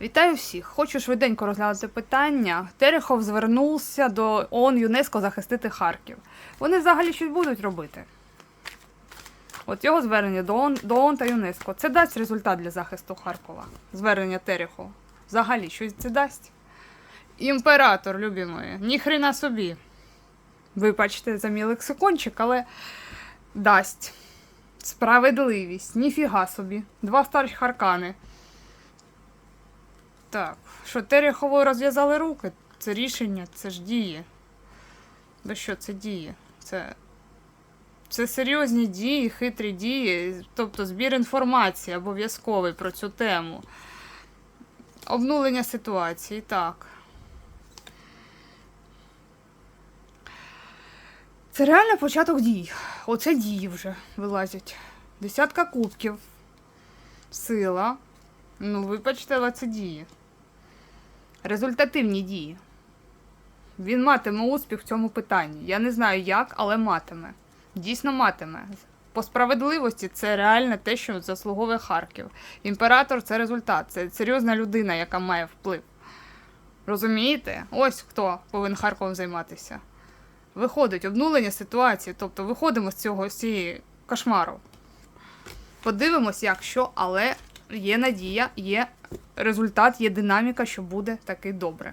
Вітаю всіх! Хочу швиденько розглянути питання. Терехов звернувся до ООН ЮНЕСКО захистити Харків. Вони взагалі щось будуть робити. От його звернення до ООН, до ООН та ЮНЕСКО. Це дасть результат для захисту Харкова. Звернення Терехова. Взагалі, щось це дасть. Імператор, любі мої, ніхрена собі. Вибачте за мій лексикончик, але дасть. Справедливість, ніфіга собі. Два старші харкани. Так, що Терехову розв'язали руки? Це рішення, це ж діє. Да що це діє? Це. Це серйозні дії, хитрі дії, тобто збір інформації обов'язковий про цю тему. Обнулення ситуації, так. Це реально початок дій. Оце дії вже вилазять. Десятка кубків. Сила. Ну, вибачте, але це дії. Результативні дії. Він матиме успіх в цьому питанні. Я не знаю як, але матиме. Дійсно матиме. По справедливості це реально те, що заслуговує Харків. Імператор це результат. Це серйозна людина, яка має вплив. Розумієте? Ось хто повинен Харковом займатися. Виходить обнулення ситуації, тобто виходимо з цього з цієї кошмару. Подивимось, як що, але є надія, є результат, є динаміка, що буде таки добре.